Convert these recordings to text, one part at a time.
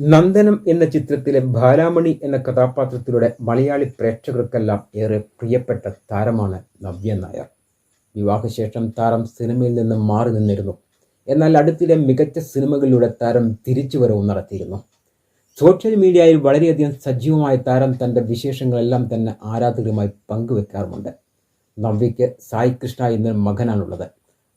നന്ദനം എന്ന ചിത്രത്തിലെ ബാലാമണി എന്ന കഥാപാത്രത്തിലൂടെ മലയാളി പ്രേക്ഷകർക്കെല്ലാം ഏറെ പ്രിയപ്പെട്ട താരമാണ് നവ്യ നായർ. വിവാഹശേഷം താരം സിനിമയിൽ നിന്ന് മാറി നിന്നിരുന്നു. എന്നാൽ അടുത്തിടെ മികച്ച സിനിമകളിലൂടെ താരം തിരിച്ചു വരവും നടത്തിയിരുന്നു. സോഷ്യൽ മീഡിയയിൽ വളരെയധികം സജീവമായ താരം തന്റെ വിശേഷങ്ങളെല്ലാം തന്നെ ആരാധകരുമായി പങ്കുവെക്കാറുമുണ്ട്. നവ്യയ്ക്ക് സായി കൃഷ്ണ എന്നൊരു മകനാണുള്ളത്.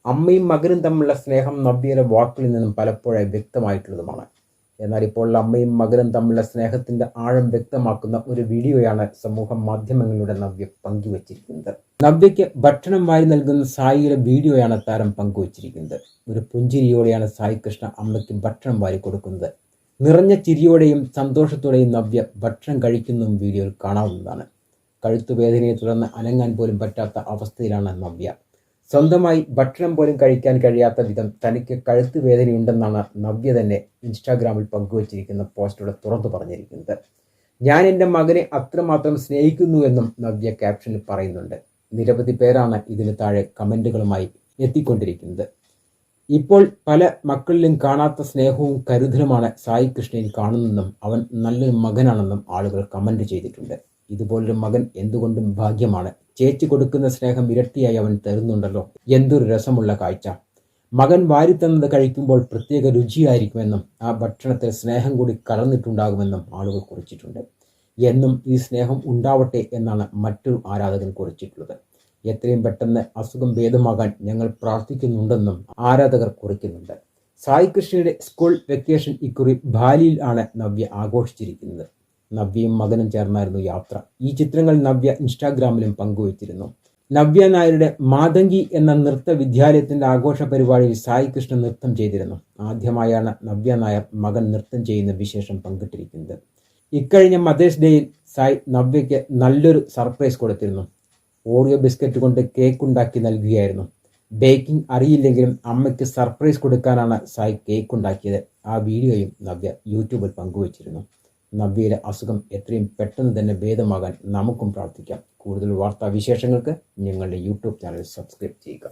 അമ്മയും മകനും തമ്മിലുള്ള സ്നേഹം നവ്യയുടെ വാക്കുകളിൽ നിന്നും പലപ്പോഴായി വ്യക്തമായിട്ടുള്ളതുമാണ്. എന്നാൽ ഇപ്പോൾ അമ്മയും മകനും തമ്മിലുള്ള സ്നേഹത്തിന്റെ ആഴം വ്യക്തമാക്കുന്ന ഒരു വീഡിയോയാണ് സമൂഹ മാധ്യമങ്ങളിലൂടെ നവ്യ പങ്കുവച്ചിരിക്കുന്നത്. നവ്യയ്ക്ക് ഭക്ഷണം വാരി നൽകുന്ന സായിയുടെ വീഡിയോയാണ് താരം പങ്കുവച്ചിരിക്കുന്നത്. ഒരു പുഞ്ചിരിയോടെയാണ് സായി കൃഷ്ണ അമ്മയ്ക്ക് ഭക്ഷണം വാരി കൊടുക്കുന്നത്. നിറഞ്ഞ ചിരിയോടെയും സന്തോഷത്തോടെയും നവ്യ ഭക്ഷണം കഴിക്കുന്ന വീഡിയോയിൽ കാണാവുന്നതാണ്. കഴുത്തുവേദനയെ തുടർന്ന് അനങ്ങാൻ പോലും പറ്റാത്ത അവസ്ഥയിലാണ് നവ്യ. സ്വന്തമായി ഭക്ഷണം പോലും കഴിക്കാൻ കഴിയാത്ത വിധം തനിക്ക് കഴുത്ത് വേദനയുണ്ടെന്നാണ് നവ്യ തന്നെ ഇൻസ്റ്റാഗ്രാമിൽ പങ്കുവച്ചിരിക്കുന്ന പോസ്റ്റിലൂടെ തുറന്നു പറഞ്ഞിരിക്കുന്നത്. ഞാൻ എന്റെ മകനെ അത്രമാത്രം സ്നേഹിക്കുന്നു എന്നും നവ്യ ക്യാപ്ഷനിൽ പറയുന്നുണ്ട്. നിരവധി പേരാണ് ഇതിന് താഴെ കമന്റുകളുമായി എത്തിക്കൊണ്ടിരിക്കുന്നത്. ഇപ്പോൾ പല മക്കളിലും കാണാത്ത സ്നേഹവും കരുതലുമാണ് സായി കൃഷ്ണയിൽ കാണുന്നതെന്നും അവൻ നല്ലൊരു മകനാണെന്നും ആളുകൾ കമന്റ് ചെയ്തിട്ടുണ്ട്. ഇതുപോലൊരു മകൻ എന്തുകൊണ്ടും ഭാഗ്യമാണ് ചേച്ചി കൊടുക്കുന്ന സ്നേഹം ഇരട്ടിയായി അവൻ തരുന്നുണ്ടല്ലോ. എന്തൊരു രസമുള്ള കാഴ്ച. മകൻ വാരിത്തന്നത് കഴിക്കുമ്പോൾ പ്രത്യേക രുചിയായിരിക്കുമെന്നും ആ ഭക്ഷണത്തിൽ സ്നേഹം കൂടി കലർന്നിട്ടുണ്ടാകുമെന്നും ആളുകൾ കുറിച്ചിട്ടുണ്ട്. എന്നും ഈ സ്നേഹം ഉണ്ടാവട്ടെ എന്നാണ് മറ്റൊരു ആരാധകൻ കുറിച്ചിട്ടുള്ളത്. എത്രയും പെട്ടെന്ന് അസുഖം ഭേദമാകാൻ ഞങ്ങൾ പ്രാർത്ഥിക്കുന്നുണ്ടെന്നും ആരാധകർ കുറിക്കുന്നുണ്ട്. സായി കൃഷ്ണയുടെ സ്കൂൾ വെക്കേഷൻ ഇക്കുറി ബാലിയിൽ ആണ് നവ്യ ആഘോഷിച്ചിരിക്കുന്നത്. നവ്യയും മകനും ചേർന്നായിരുന്നു യാത്ര. ഈ ചിത്രങ്ങൾ നവ്യ ഇൻസ്റ്റാഗ്രാമിലും പങ്കുവച്ചിരുന്നു. നവ്യ നായരുടെ മാതങ്കി എന്ന നൃത്ത വിദ്യാലയത്തിന്റെ ആഘോഷ പരിപാടിയിൽ സായി കൃഷ്ണ നൃത്തം ചെയ്തിരുന്നു. ആദ്യമായാണ് നവ്യ നായർ മകൻ നൃത്തം ചെയ്യുന്ന വിശേഷം പങ്കിട്ടിരിക്കുന്നത്. ഇക്കഴിഞ്ഞ മദേഴ്സ് ഡേയിൽ സായി നവ്യയ്ക്ക് നല്ലൊരു സർപ്രൈസ് കൊടുത്തിരുന്നു. ഓറിയോ ബിസ്ക്കറ്റ് കൊണ്ട് കേക്ക് ഉണ്ടാക്കി നൽകുകയായിരുന്നു. ബേക്കിംഗ് അറിയില്ലെങ്കിലും അമ്മയ്ക്ക് സർപ്രൈസ് കൊടുക്കാനാണ് സായി കേക്ക് ഉണ്ടാക്കിയത്. ആ വീഡിയോയും നവ്യ യൂട്യൂബിൽ പങ്കുവച്ചിരുന്നു. നവ്യയുടെ അസുഖം എത്രയും പെട്ടെന്ന് തന്നെ ഭേദമാകാൻ നമുക്കും പ്രാർത്ഥിക്കാം. കൂടുതൽ വാർത്താവിശേഷങ്ങൾക്ക് ഞങ്ങളുടെ യൂട്യൂബ് ചാനൽ സബ്സ്ക്രൈബ് ചെയ്യുക.